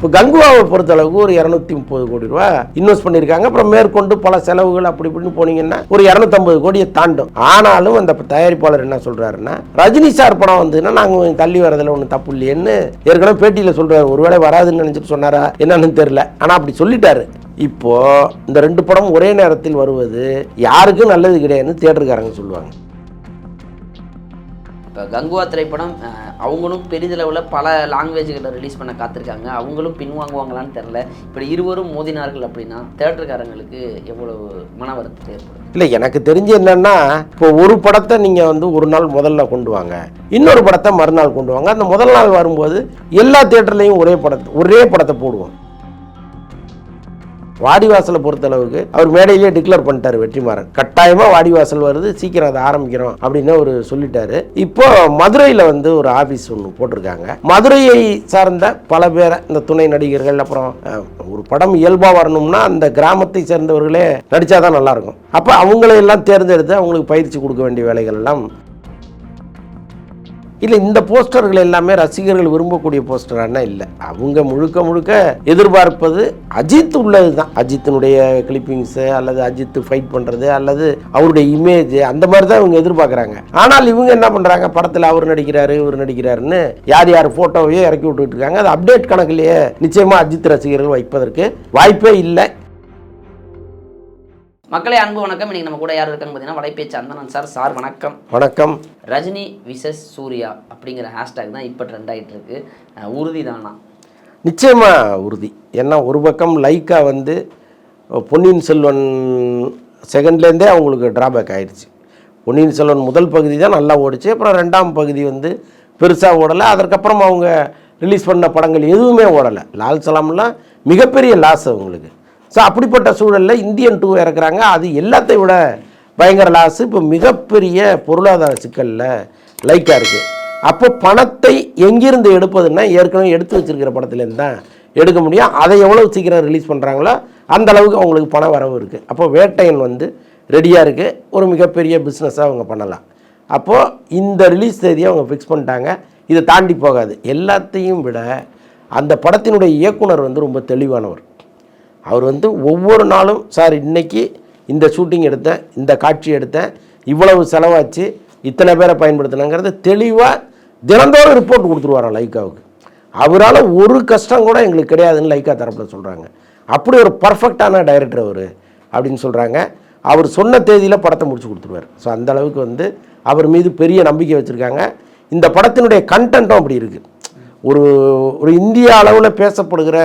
இப்போ கங்குவாவை பொறுத்தளவுக்கு ஒரு இரநூத்தி முப்பது கோடி ரூபா இன்வெஸ்ட் பண்ணியிருக்காங்க. அப்புறம் மேற்கொண்டு பல செலவுகள் அப்படி இப்படின்னு போனீங்கன்னா ஒரு இரநூத்தம்பது கோடியை தாண்டும். ஆனாலும் அந்த தயாரிப்பாளர் என்ன சொல்கிறாருன்னா ரஜினி சார் படம் வந்ததுன்னா நாங்கள் தள்ளி வரதில் ஒன்றும் தப்பு இல்லையேன்னு ஏற்கனவே பேட்டியில் சொல்கிறார் ஒருவேளை வராதுன்னு நினச்சிட்டு சொன்னாரா என்னன்னு தெரியல. ஆனால் அப்படி சொல்லிட்டாரு. இப்போ இந்த ரெண்டு படம் ஒரே நேரத்தில் வருவது யாருக்கும் நல்லது கிடையாதுன்னு தேட்டருக்காரங்க சொல்லுவாங்க. இப்போ கங்குவா திரைப்படம் அவங்களும் பெரிதளவில் பல லாங்குவேஜ்களை ரிலீஸ் பண்ண காத்திருக்காங்க. அவங்களும் பின்வாங்குவாங்களான்னு தெரில இப்படி இருவரும் மோதினார்கள் அப்படின்னா தேட்டருக்காரங்களுக்கு எவ்வளவு மன வருத்தத்தை ஏற்படும் இல்லை எனக்கு தெரிஞ்சு என்னன்னா இப்போ ஒரு படத்தை நீங்கள் வந்து ஒரு நாள் முதல்ல கொண்டு வாங்க. இன்னொரு படத்தை மறுநாள் கொண்டு வாங்க. அந்த முதல் நாள் வரும்போது எல்லா தேட்டர்லேயும் ஒரே படத்தை ஒரே படத்தை போடுவோம். வாடிவாசலை பொறுத்தளவுக்கு அவர் மேடையிலேயே டிக்ளேர் பண்ணிட்டாரு வெற்றிமாறன். கட்டாயமா வாடிவாசல் வருது சீக்கிரம் அதை ஆரம்பிக்கிறோம் அப்படின்னு அவர் சொல்லிட்டாரு. இப்போ மதுரையில் வந்து ஒரு ஆபீஸ் ஒன்று போட்டிருக்காங்க. மதுரையை சார்ந்த பல பேரை இந்த துணை நடிகர்கள் அப்புறம் ஒரு படம் இயல்பா வரணும்னா அந்த கிராமத்தை சேர்ந்தவர்களே நடிச்சாதான் நல்லா இருக்கும். அப்போ அவங்களையெல்லாம் தேர்ந்தெடுத்து அவங்களுக்கு பயிற்சி கொடுக்க வேண்டிய வேலைகள் எல்லாம் இல்லை இந்த போஸ்டர்கள் எல்லாமே ரசிகர்கள் விரும்பக்கூடிய போஸ்டரானா இல்லை. அவங்க முழுக்க முழுக்க எதிர்பார்ப்பது அஜித் உள்ளது தான் அஜித்தினுடைய கிளிப்பிங்ஸு அல்லது அஜித் ஃபைட் பண்ணுறது அல்லது அவருடைய இமேஜ் அந்த மாதிரி தான் இவங்க எதிர்பார்க்குறாங்க. ஆனால் இவங்க என்ன பண்ணுறாங்க படத்தில் அவர் நடிக்கிறாரு இவர் நடிக்கிறாருன்னு யார் யார் ஃபோட்டோவையோ இறக்கி விட்டுட்டு இருக்காங்க. அது அப்டேட் கணக்குலேயே நிச்சயமாக அஜித் ரசிகர்கள் வைப்பதற்கு வாய்ப்பே இல்லை. மக்களே அன்பு வணக்கம். இன்னைக்கு நம்ம கூட யார் இருக்காங்க பார்த்தீங்கன்னா வலைபேச்சு அந்தனன் சார். சார் வணக்கம். வணக்கம். ரஜினி விசஸ் சூர்யா அப்படிங்கிற ஹேஷ்டேக் தான் இப்போ ட்ரெண்ட் ஆகிட்டு இருக்கு. உறுதி தானா? நிச்சயமா உறுதி. ஏன்னா ஒரு பக்கம் லைக்கா வந்து பொன்னியின் செல்வன் செகண்ட்லேருந்தே அவங்களுக்கு டிராபேக் ஆயிடுச்சு பொன்னியின் செல்வன் முதல் பகுதி தான் நல்லா ஓடிச்சு. அப்புறம் ரெண்டாம் பகுதி வந்து பெருசாக ஓடலை. அதற்கப்புறம் அவங்க ரிலீஸ் பண்ண படங்கள் எதுவுமே ஓடலை. லால் சலாம்லாம் மிகப்பெரிய லாஸ் அவங்களுக்கு. ஸோ அப்படிப்பட்ட சூழலில் இந்தியன் டூ இறக்குறாங்க. அது எல்லாத்தையும் விட பயங்கர லாஸ் இப்போ மிகப்பெரிய பொருளாதார சிக்கலில் லைக்காக இருக்குது அப்போ பணத்தை எங்கிருந்து எடுப்பதுன்னா ஏற்கனவே எடுத்து வச்சிருக்கிற படத்துலேருந்து தான் எடுக்க முடியும். அதை எவ்வளோ சீக்கிரம் ரிலீஸ் பண்ணுறாங்களோ அந்த அளவுக்கு அவங்களுக்கு பண வரவு இருக்குது அப்போ வேட்டையன் வந்து ரெடியாக இருக்குது ஒரு மிகப்பெரிய பிஸ்னஸாக அவங்க பண்ணலாம். அப்போது இந்த ரிலீஸ் தேதியை அவங்க ஃபிக்ஸ் பண்ணிட்டாங்க. இதை தாண்டி போகாது. எல்லாத்தையும் விட அந்த படத்தினுடைய இயக்குனர் வந்து ரொம்ப தெளிவானவர். அவர் வந்து ஒவ்வொரு நாளும் சார் இன்னைக்கு இந்த ஷூட்டிங் எடுத்தேன் இந்த காட்சி எடுத்தேன் இவ்வளவு செலவாச்சு இத்தனை பேரை பயன்படுத்தினாங்கிறத தெளிவாக தினந்தோறும் ரிப்போர்ட் கொடுத்துருவாராம் லைக்காவுக்கு அவரால் ஒரு கஷ்டம் கூட எங்களுக்கு கிடையாதுன்னு லைக்கா தரப்பில் சொல்கிறாங்க அப்படி ஒரு பர்ஃபெக்டான டைரக்டர் அவர் அப்படின்னு சொல்கிறாங்க அவர் சொன்ன தேதியில் படத்தை முடிச்சு கொடுத்துருவார். ஸோ அந்த அளவுக்கு வந்து அவர் மீது பெரிய நம்பிக்கை வச்சுருக்காங்க. இந்த படத்தினுடைய கண்டென்ட்டும் அப்படி இருக்குது ஒரு ஒரு இந்திய அளவில் பேசப்படுகிற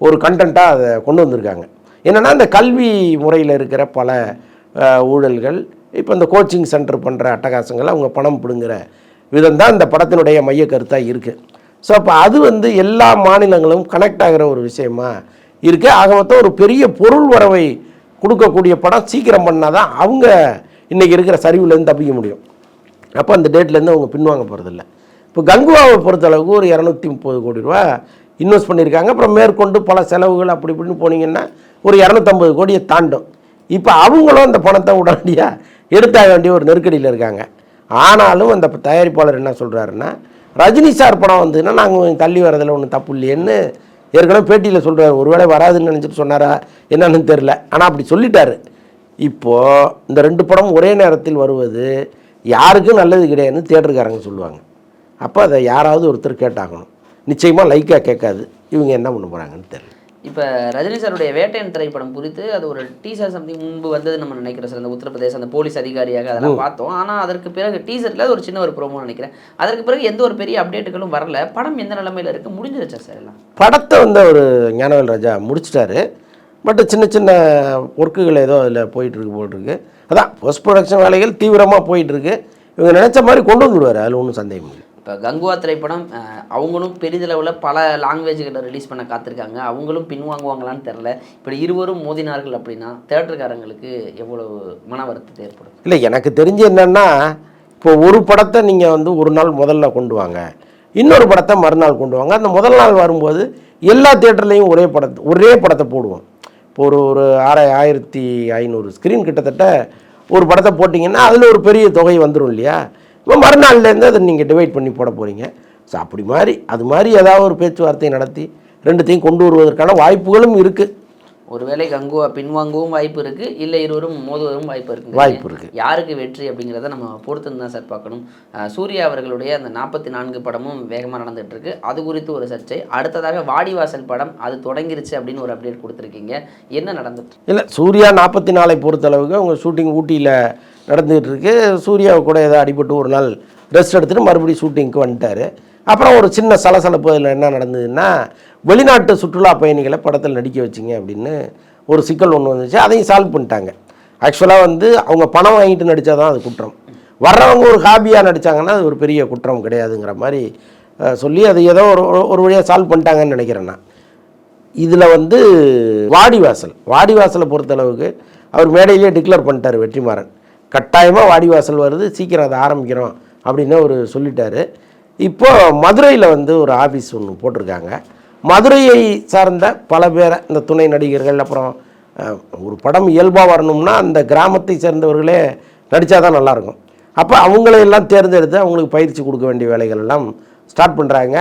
ஒரு கண்டென்ட்டாக அதை கொண்டு வந்திருக்காங்க. என்னென்னா இந்த கல்வி முறையில் இருக்கிற பல ஊழல்கள் இப்போ இந்த கோச்சிங் சென்டர் பண்ணுற அட்டகாசங்கள் அவங்க பணம் பிடுங்குற விதம் தான் இந்த படத்தினுடைய மைய கருத்தாக இருக்குது ஸோ அப்போ அது வந்து எல்லா மாநிலங்களும் கனெக்ட் ஆகிற ஒரு விஷயமா இருக்குது ஆக மொத்தம் ஒரு பெரிய பொருள் வரவை கொடுக்கக்கூடிய படம் சீக்கிரம் பண்ணால் தான் அவங்க இன்றைக்கி இருக்கிற சரிவுலேருந்து தப்பிக்க முடியும். அப்போ அந்த டேட்லேருந்து அவங்க பின்வாங்க போகிறதில்ல இப்போ கங்குவாவை பொறுத்தளவுக்கு ஒரு இரநூத்தி முப்பது கோடி ரூபா இன்வெஸ்ட் பண்ணியிருக்காங்க. அப்புறம் மேற்கொண்டு பல செலவுகள் அப்படி இப்படின்னு போனீங்கன்னா ஒரு இரநூத்தம்பது கோடியை தாண்டும். இப்போ அவங்களும் அந்த பணத்தை உடனடியாக எடுத்தாக வேண்டிய ஒரு நெருக்கடியில் இருக்காங்க. ஆனாலும் அந்த தயாரிப்பாளர் என்ன சொல்கிறாருன்னா ரஜினி சார் படம் வந்ததுன்னா நாங்கள் கொஞ்சம் தள்ளி வரதில் ஒன்றும் தப்பு இல்லையேன்னு ஏற்கனவே பேட்டியில் சொல்கிறார் ஒருவேளை வராதுன்னு நினச்சிட்டு சொன்னாரா என்னன்னு தெரில ஆனால் அப்படி சொல்லிட்டாரு. இப்போது இந்த ரெண்டு படம் ஒரே நேரத்தில் வருவது யாருக்கும் நல்லது கிடையாதுன்னு தேட்டருக்காரங்க சொல்லுவாங்க. அப்போ அதை யாராவது ஒருத்தர் கேட்டாகணும். நிச்சயமாக லைக்காக கேட்காது. இவங்க என்ன பண்ண போகிறாங்கன்னு தெரியல. இப்போ ரஜினி சாருடைய வேட்டையன் திரைப்படம் குறித்து அது ஒரு டீசர் சம்திங் முன்பு வந்தது நம்ம நினைக்கிறோம் சார் அந்த உத்தரப்பிரதேச அந்த போலீஸ் அதிகாரியாக அதெல்லாம் பார்த்தோம். ஆனால் அதற்கு பிறகு டீசரில் ஒரு சின்ன ஒரு ப்ரோமோ நினைக்கிறேன். அதற்கு பிறகு எந்த ஒரு பெரிய அப்டேட்டுகளும் வரல. படம் எந்த நிலைமையில இருக்கு? முடிஞ்சிருச்சா சார் எல்லாம்? படத்தை வந்து அவர் ஞானவேல் ராஜா முடிச்சிட்டாரு. பட் சின்ன சின்ன ஒர்க்குகள் ஏதோ அதில் போயிட்டுருக்கு போட்டிருக்கு அதான் போஸ்ட் ப்ரொடக்ஷன் வேலைகள் தீவிரமாக போயிட்டுருக்கு. இவங்க நினச்ச மாதிரி கொண்டு வந்துடுவார். அதில் ஒன்றும் சந்தேகம் இல்லை. இப்போ கங்குவா திரைப்படம் அவங்களும் பெரிதளவில் பல லாங்குவேஜ்களை ரிலீஸ் பண்ண காத்திருக்காங்க. அவங்களும் பின்வாங்குவாங்களான்னு தெரில இப்படி இருவரும் மோதினார்கள் அப்படின்னா தேட்டருக்காரங்களுக்கு எவ்வளவு மன வருத்தத்தை ஏற்படும் இல்லை எனக்கு தெரிஞ்சு என்னென்னா இப்போ ஒரு படத்தை நீங்கள் வந்து ஒரு நாள் முதல்ல கொண்டு வாங்க. இன்னொரு படத்தை மறுநாள் கொண்டு வாங்க. அந்த முதல் நாள் வரும்போது எல்லா தேட்டர்லேயும் ஒரே படத்தை ஒரே படத்தை போடுவோம். இப்போ ஒரு ஒரு ஆற ஆயிரத்தி ஐநூறு ஸ்க்ரீன் கிட்டத்தட்ட ஒரு படத்தை போட்டிங்கன்னா அதில் ஒரு பெரிய தொகை வந்துடும் இல்லையா? இப்போ மறுநாள்லேருந்து அதை நீங்கள் டிவைட் பண்ணி போட போகிறீங்க ஸோ அப்படி மாதிரி அது மாதிரி ஏதாவது ஒரு பேச்சுவார்த்தை நடத்தி ரெண்டுத்தையும் கொண்டு வருவதற்கான வாய்ப்புகளும் இருக்குது ஒருவேளை கங்குவா பின்வாங்கவும் வாய்ப்பு இருக்கு இல்லை இருவரும் மோதுவதும் வாய்ப்பு இருக்கு வாய்ப்பு இருக்குது யாருக்கு வெற்றி அப்படிங்கிறத நம்ம பொறுத்து தான் சார் பார்க்கணும். சூர்யா அவர்களுடைய அந்த நாற்பத்தி நான்கு படமும் வேகமாக நடந்துட்டு இருக்கு. அது குறித்து ஒரு சர்ச்சை. அடுத்ததாக வாடிவாசல் படம் அது தொடங்கிருச்சு அப்படின்னு ஒரு அப்டேட் கொடுத்துருக்கீங்க. என்ன நடந்துட்டு இல்லை சூர்யா நாற்பத்தி நாலை பொறுத்தளவுக்கு அவங்க ஷூட்டிங் ஊட்டியில் நடந்துகிட்டு இருக்கு சூர்யாவை கூட ஏதோ அடிபட்டு ஒரு நாள் ரெஸ்ட் எடுத்துகிட்டு மறுபடியும் ஷூட்டிங்க்கு வந்துட்டார். அப்புறம் ஒரு சின்ன சலசலப்பு அதில் என்ன நடந்ததுன்னா வெளிநாட்டு சுற்றுலா பயணிகளை படத்தில் நடிக்க வச்சிங்க அப்படின்னு ஒரு சிக்கல் ஒன்று வந்துச்சு. அதையும் சால்வ் பண்ணிட்டாங்க. ஆக்சுவலாக வந்து அவங்க பணம் வாங்கிட்டு நடித்தா தான் அது குற்றம். வர்றவங்க ஒரு ஹாபியாக நடித்தாங்கன்னா அது ஒரு பெரிய குற்றம் கிடையாதுங்கிற மாதிரி சொல்லி அது ஏதோ ஒரு ஒரு வழியாக சால்வ் பண்ணிட்டாங்கன்னு நினைக்கிறேன் நான். இதில் வந்து வாடிவாசல் வாடிவாசலை பொறுத்தளவுக்கு அவர் மேடையிலே டிக்ளேர் பண்ணிட்டார் வெற்றிமாறன். கட்டாயமாக வாடிவாசல் வருது சீக்கிரம் அதை ஆரம்பிக்கிறோம் அப்படின்னு அவர் சொல்லிட்டார். இப்போ மதுரையில் வந்து ஒரு ஆஃபீஸ் ஒன்று போட்டிருக்காங்க. மதுரையை சார்ந்த பல பேரை இந்த துணை நடிகர்கள் அப்புறம் ஒரு படம் இயல்பாக வரணும்னா அந்த கிராமத்தை சேர்ந்தவர்களே நடித்தா தான் நல்லாயிருக்கும் அப்போ அவங்களையெல்லாம் தேர்ந்தெடுத்து அவங்களுக்கு பயிற்சி கொடுக்க வேண்டிய வேலைகள் எல்லாம் ஸ்டார்ட் பண்ணுறாங்க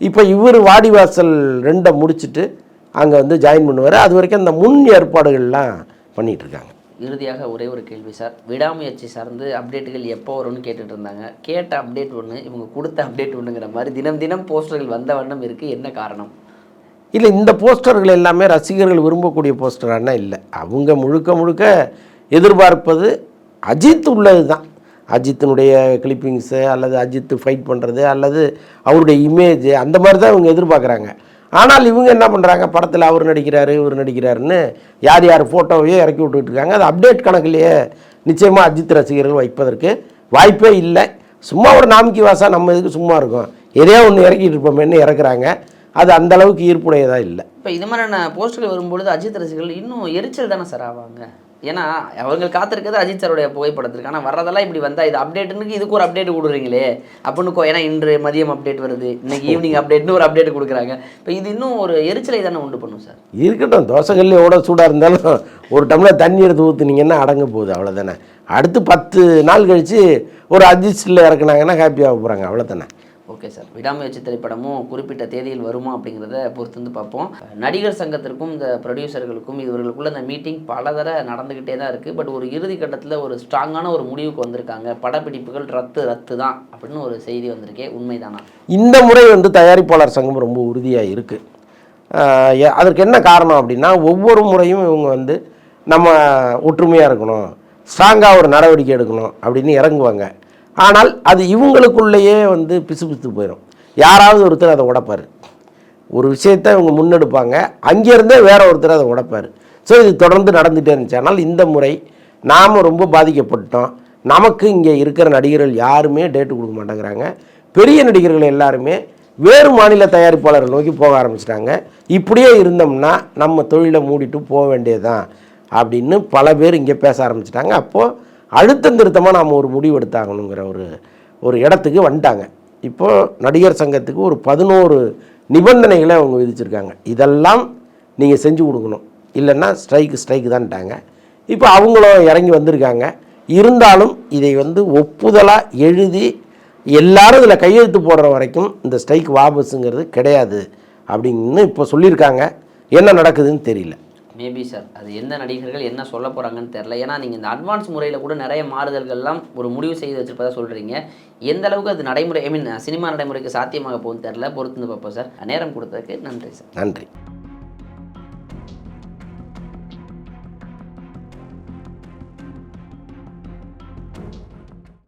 இப்போ இவர் வாடிவாசல் ரெண்டை முடிச்சுட்டு அங்கே வந்து ஜாயின் பண்ணுவார். அது வரைக்கும் அந்த முன் ஏற்பாடுகள்லாம் பண்ணிகிட்ருக்காங்க இறுதியாக ஒரே ஒரு கேள்வி சார். விடாமுயற்சி சார்ந்து அப்டேட்டுகள் எப்போ வரும்னு கேட்டுட்டு இருந்தாங்க கேட்ட அப்டேட் ஒன்று இவங்க கொடுத்த அப்டேட் ஒன்றுங்கிற மாதிரி தினம் தினம் போஸ்டர்கள் வந்த வண்ணம் இருக்குது என்ன காரணம்? இல்லை இந்த போஸ்டர்கள் எல்லாமே ரசிகர்கள் விரும்பக்கூடிய போஸ்டரானா இல்லை. அவங்க முழுக்க முழுக்க எதிர்பார்ப்பது அஜித் உள்ளது தான் அஜித்தினுடைய கிளிப்பிங்ஸு அல்லது அஜித்து ஃபைட் பண்ணுறது அல்லது அவருடைய இமேஜ் அந்த மாதிரி தான் இவங்க எதிர்பார்க்குறாங்க. ஆனால் இவங்க என்ன பண்ணுறாங்க படத்தில் அவர் நடிக்கிறாரு இவர் நடிக்கிறாருன்னு யார் யார் ஃபோட்டோவையோ இறக்கி விட்டுட்டு இருக்காங்க அது அப்டேட் கணக்குலேயே நிச்சயமாக அஜித் ரசிகர்கள் வைப்பதற்கு வாய்ப்பே இல்லை. சும்மா ஒரு நாமிக்கி வாசா நம்ம இதுக்கு சும்மா இருக்கும். எதையோ ஒன்று இறக்கிட்டு இருப்போமேன்னு இறக்குறாங்க. அது அந்த அளவுக்கு ஈர்ப்புடையதாக இல்லை. இப்போ இது மாதிரியான போஸ்டர்கள் வரும்பொழுது அஜித் ரசிகர்கள் இன்னும் எரிச்சல் தானே சார் ஆவாங்க? ஏன்னா அவங்க காத்திருக்கிறது அஜித் சாருடைய புகைப்படத்திற்கு. ஆனால் வர்றதெல்லாம் இப்படி வந்தால் இது அப்டேட்டுன்னு இதுக்கு ஒரு அப்டேட் கொடுக்குறீங்களே. அப்படின்னு கொ- ஏன்னா இன்று மதியம் அப்டேட் வருது. இன்னைக்கு ஈவினிங் அப்டேட்னு ஒரு அப்டேட் கொடுக்குறாங்க. இப்போ இது இன்னும் ஒரு எரிச்சலை தானே உண்டு பண்ணும் சார்? இருக்கட்டும். தோசைக்கல் எவ்வளோ சூடாக இருந்தாலும் ஒரு டம்ளர் தண்ணி எடுத்து ஊற்றுனீங்கன்னா அடங்க போகுது அவ்வளோதானே அடுத்து பத்து நாள் கழித்து ஒரு அஜிஸ்டில் இறக்குனாங்கன்னா ஹாப்பியாக போகிறாங்க அவ்வளோதானே ஓகே சார். விடாமுயற்சி திரைப்படமும் குறிப்பிட்ட தேதியில் வருமா அப்படிங்கிறத பொறுத்து வந்து பார்ப்போம். நடிகர் சங்கத்திற்கும் இந்த ப்ரொடியூசர்களுக்கும் இவர்களுக்குள்ள இந்த மீட்டிங் பலதர நடந்துக்கிட்டே தான் இருக்குது பட் ஒரு இறுதி கட்டத்தில் ஒரு ஸ்ட்ராங்கான ஒரு முடிவுக்கு வந்திருக்காங்க. படப்பிடிப்புகள் ரத்து ரத்து தான் அப்படின்னு ஒரு செய்தி வந்திருக்கே. உண்மைதானா? இந்த முறை வந்து தயாரிப்பாளர் சங்கம் ரொம்ப உறுதியாக இருக்குது அதற்கு என்ன காரணம் அப்படின்னா ஒவ்வொரு முறையும் இவங்க வந்து நம்ம ஒற்றுமையாக இருக்கணும் ஸ்ட்ராங்காக ஒரு நடவடிக்கை எடுக்கணும் அப்படின்னு இறங்குவாங்க. ஆனால் அது இவங்களுக்குள்ளேயே வந்து பிசுபிசுத்து போயிடும் யாராவது ஒருத்தர் அதை உடைப்பார். ஒரு விஷயத்தை இவங்க முன்னெடுப்பாங்க. அங்கேருந்தே வேற ஒருத்தர் அதை உடைப்பார். ஸோ இது தொடர்ந்து நடந்துகிட்டே இருந்துச்சு. ஆனால் இந்த முறை நாம் ரொம்ப பாதிக்கப்பட்டோம் நமக்கு இங்கே இருக்கிற நடிகர்கள் யாருமே டேட்டு கொடுக்க மாட்டேங்கிறாங்க. பெரிய நடிகர்கள் எல்லாருமே வேறு மாநில தயாரிப்பாளர்கள் நோக்கி போக ஆரம்பிச்சிட்டாங்க. இப்படியே இருந்தோம்னா நம்ம தொழிலை மூடிட்டு போக வேண்டியதுதான் அப்படின்னு பல பேர் இங்கே பேச ஆரம்பிச்சிட்டாங்க. அப்போது அழுத்தம் திருத்தமாக நாம் ஒரு முடிவு எடுத்தாகணுங்கிற ஒரு ஒரு இடத்துக்கு வந்துட்டாங்க. இப்போது நடிகர் சங்கத்துக்கு ஒரு பதினோரு நிபந்தனைகளை அவங்க விதிச்சிருக்காங்க. இதெல்லாம் நீங்கள் செஞ்சு கொடுக்கணும். இல்லைன்னா ஸ்ட்ரைக்கு ஸ்ட்ரைக்கு தான்ட்டாங்க. இப்போ அவங்களும் இறங்கி வந்திருக்காங்க. இருந்தாலும் இதை வந்து ஒப்புதலாக எழுதி எல்லாரும் இதில் கையெழுத்து போடுற வரைக்கும் இந்த ஸ்ட்ரைக் வாபஸுங்கிறது கிடையாது அப்படின்னு இப்போ சொல்லியிருக்காங்க. என்ன நடக்குதுன்னு தெரியல. மேபி சார் அது எந்த நடிகர்கள் என்ன சொல்ல போகிறாங்கன்னு தெரில ஏன்னா நீங்கள் இந்த அட்வான்ஸ் முறையில் கூட நிறைய மாறுதல்கள்லாம் ஒரு முடிவு செய்து வச்சுருப்பதாக சொல்கிறீங்க எந்த அளவுக்கு அது நடைமுறை ஐ மீன் சினிமா நடைமுறைக்கு சாத்தியமாக போகும்னு தெரில பொறுத்து வந்து பார்ப்போம் சார் நேரம் கொடுத்ததுக்கு நன்றி சார் நன்றி.